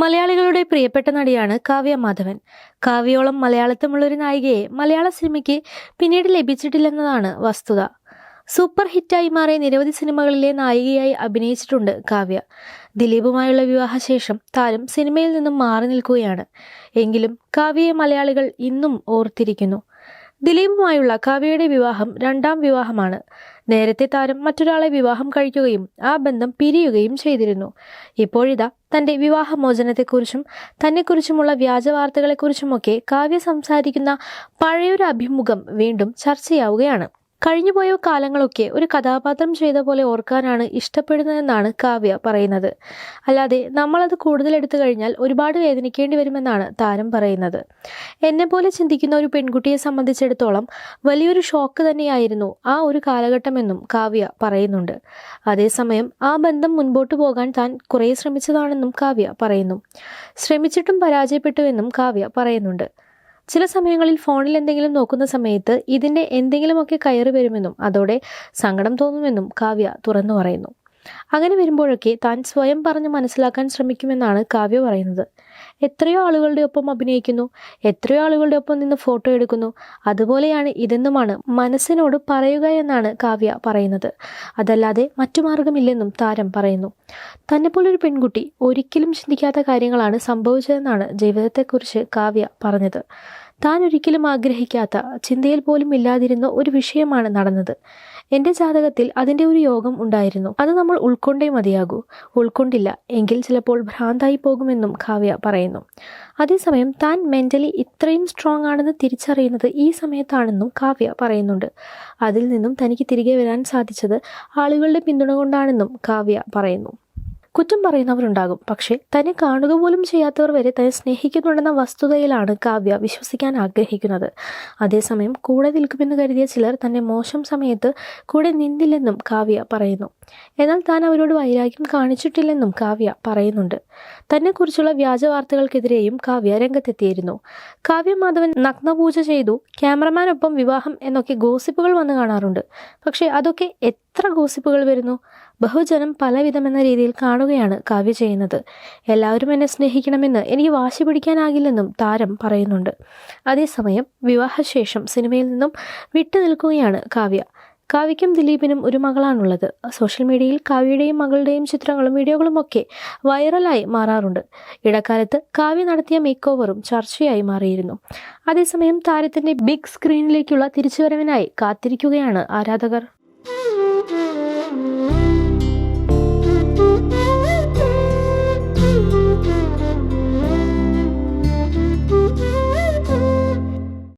മലയാളികളുടെ പ്രിയപ്പെട്ട നടിയാണ് കാവ്യ മാധവൻ. കാവ്യോളം മലയാളത്തിലുള്ളൊരു നായികയെ മലയാള സിനിമയ്ക്ക് പിന്നീട് ലഭിച്ചിട്ടില്ലെന്നതാണ് വസ്തുത. സൂപ്പർ ഹിറ്റായി മാറിയ നിരവധി സിനിമകളിലെ നായികയായി അഭിനയിച്ചിട്ടുണ്ട് കാവ്യ. ദിലീപുമായുള്ള വിവാഹശേഷം താരം സിനിമയിൽ നിന്നും മാറി നിൽക്കുകയാണ്. എങ്കിലും കാവ്യയെ മലയാളികൾ ഇന്നും ഓർത്തിരിക്കുന്നു. ദിലീപുമായുള്ള കാവ്യയുടെ വിവാഹം രണ്ടാം വിവാഹമാണ്. നേരത്തെ താരം മറ്റൊരാളെ വിവാഹം കഴിക്കുകയും ആ ബന്ധം പിരിയുകയും ചെയ്തിരുന്നു. ഇപ്പോഴിതാ തന്റെ വിവാഹമോചനത്തെക്കുറിച്ചും തന്നെക്കുറിച്ചുമുള്ള വ്യാജ വാർത്തകളെക്കുറിച്ചുമൊക്കെ കാവ്യ സംസാരിക്കുന്ന പഴയൊരു അഭിമുഖം വീണ്ടും ചർച്ചയാവുകയാണ്. കഴിഞ്ഞുപോയ കാലങ്ങളൊക്കെ ഒരു കഥാപാത്രം ചെയ്ത പോലെ ഓർക്കാനാണ് ഇഷ്ടപ്പെടുന്നതെന്നാണ് കാവ്യ പറയുന്നത്. അല്ലാതെ നമ്മളത് കൂടുതൽ എടുത്തു കഴിഞ്ഞാൽ ഒരുപാട് വേദനിക്കേണ്ടി വരുമെന്നാണ് താരം പറയുന്നത്. എന്നെപ്പോലെ ചിന്തിക്കുന്ന ഒരു പെൺകുട്ടിയെ സംബന്ധിച്ചിടത്തോളം വലിയൊരു ഷോക്ക് തന്നെയായിരുന്നു ആ ഒരു കാലഘട്ടമെന്നും കാവ്യ പറയുന്നുണ്ട്. അതേസമയം ആ ബന്ധം മുൻപോട്ട് പോകാൻ താൻ കുറേ ശ്രമിച്ചതാണെന്നും കാവ്യ പറയുന്നു. ശ്രമിച്ചിട്ടും പരാജയപ്പെട്ടുവെന്നും കാവ്യ പറയുന്നുണ്ട്. ചില സമയങ്ങളിൽ ഫോണിൽ എന്തെങ്കിലും നോക്കുന്ന സമയത്ത് ഇതിന്റെ എന്തെങ്കിലുമൊക്കെ കയറി വരുമെന്നും അതോടെ സങ്കടം തോന്നുമെന്നും കാവ്യ തുറന്നു പറയുന്നു. അങ്ങനെ വരുമ്പോഴൊക്കെ താൻ സ്വയം പറഞ്ഞ് മനസ്സിലാക്കാൻ ശ്രമിക്കുമെന്നാണ് കാവ്യ പറയുന്നത്. എത്രയോ ആളുകളുടെ ഒപ്പം അഭിനയിക്കുന്നു എത്രയോ ആളുകളുടെ ഒപ്പം നിന്ന് ഫോട്ടോ എടുക്കുന്നു അതുപോലെയാണ് ഇതെന്നുമാണ് മനസ്സിനോട് പറയുക എന്നാണ് കാവ്യ പറയുന്നത്. അതല്ലാതെ മറ്റു മാർഗമില്ലെന്നും താരം പറയുന്നു. തന്നെപ്പോലൊരു പെൺകുട്ടി ഒരിക്കലും ചിന്തിക്കാത്ത കാര്യങ്ങളാണ് സംഭവിച്ചതെന്നാണ് ജീവിതത്തെക്കുറിച്ച് കാവ്യ പറഞ്ഞത്. താൻ ഒരിക്കലും ആഗ്രഹിക്കാത്ത ചിന്തയിൽ പോലും ഇല്ലാതിരുന്ന ഒരു വിഷയമാണ് നടന്നത്. എന്റെ ജാതകത്തിൽ അതിന്റെ ഒരു യോഗം ഉണ്ടായിരുന്നു. അത് നമ്മൾ ഉൾക്കൊണ്ടേ മതിയാകൂ. ഉൾക്കൊണ്ടില്ല എങ്കിൽ ചിലപ്പോൾ ഭ്രാന്തായി പോകുമെന്നും കാവ്യ പറയുന്നു. അതേസമയം താൻ മെന്റലി ഇത്രയും സ്ട്രോങ് ആണെന്ന് തിരിച്ചറിയുന്നത് ഈ സമയത്താണെന്നും കാവ്യ പറയുന്നുണ്ട്. അതിൽ നിന്നും തനിക്ക് തിരികെ വരാൻ സാധിച്ചത് ആളുകളുടെ പിന്തുണ കൊണ്ടാണെന്നും കാവ്യ പറയുന്നു. കുറ്റം പറയുന്നവരുണ്ടാകും. പക്ഷേ തന്നെ കാണുക പോലും ചെയ്യാത്തവർ വരെ തന്നെ സ്നേഹിക്കുന്നുണ്ടെന്ന വസ്തുതയിലാണ് കാവ്യ വിശ്വസിക്കാൻ ആഗ്രഹിക്കുന്നത്. അതേസമയം കൂടെ നിൽക്കുമെന്ന് കരുതിയ ചിലർ തന്നെ മോശം സമയത്ത് കൂടെ നിന്നില്ലെന്നും കാവ്യ പറയുന്നു. എന്നാൽ താൻ അവരോട് വൈരാഗ്യം കാണിച്ചിട്ടില്ലെന്നും കാവ്യ പറയുന്നുണ്ട്. തന്നെക്കുറിച്ചുള്ള വ്യാജ വാർത്തകൾക്കെതിരെയും കാവ്യ രംഗത്തെത്തിയിരുന്നു. കാവ്യ മാധവൻ നഗ്നപൂജ ചെയ്തു. ക്യാമറമാനൊപ്പം വിവാഹം എന്നൊക്കെ ഗോസിപ്പുകൾ വന്നു കാണാറുണ്ട്. പക്ഷേ അതൊക്കെ എത്ര ഗോസിപ്പുകൾ വരുന്നു? ബഹുജനം പലവിധമെന്ന രീതിയിൽ കാണുകയാണ് കാവ്യ ചെയ്യുന്നത്. എല്ലാവരും എന്നെ സ്നേഹിക്കണമെന്ന് എനിക്ക് വാശി പിടിക്കാനാകില്ലെന്നും താരം പറയുന്നുണ്ട്. അതേസമയം വിവാഹശേഷം സിനിമയിൽ നിന്നും വിട്ടു നിൽക്കുകയാണ് കാവ്യ. കാവ്യയ്ക്കും ദിലീപിനും ഒരു മകളാണുള്ളത്. സോഷ്യൽ മീഡിയയിൽ കാവ്യയുടെയും മകളുടെയും ചിത്രങ്ങളും വീഡിയോകളും ഒക്കെ വൈറലായി മാറാറുണ്ട്. ഇടക്കാലത്ത് കാവ്യ നടത്തിയ മേക്ക് ഓവറും ചർച്ചയായി മാറിയിരുന്നു. അതേസമയം താരത്തിന്റെ ബിഗ് സ്ക്രീനിലേക്കുള്ള തിരിച്ചുവരവിനായി കാത്തിരിക്കുകയാണ് ആരാധകർ.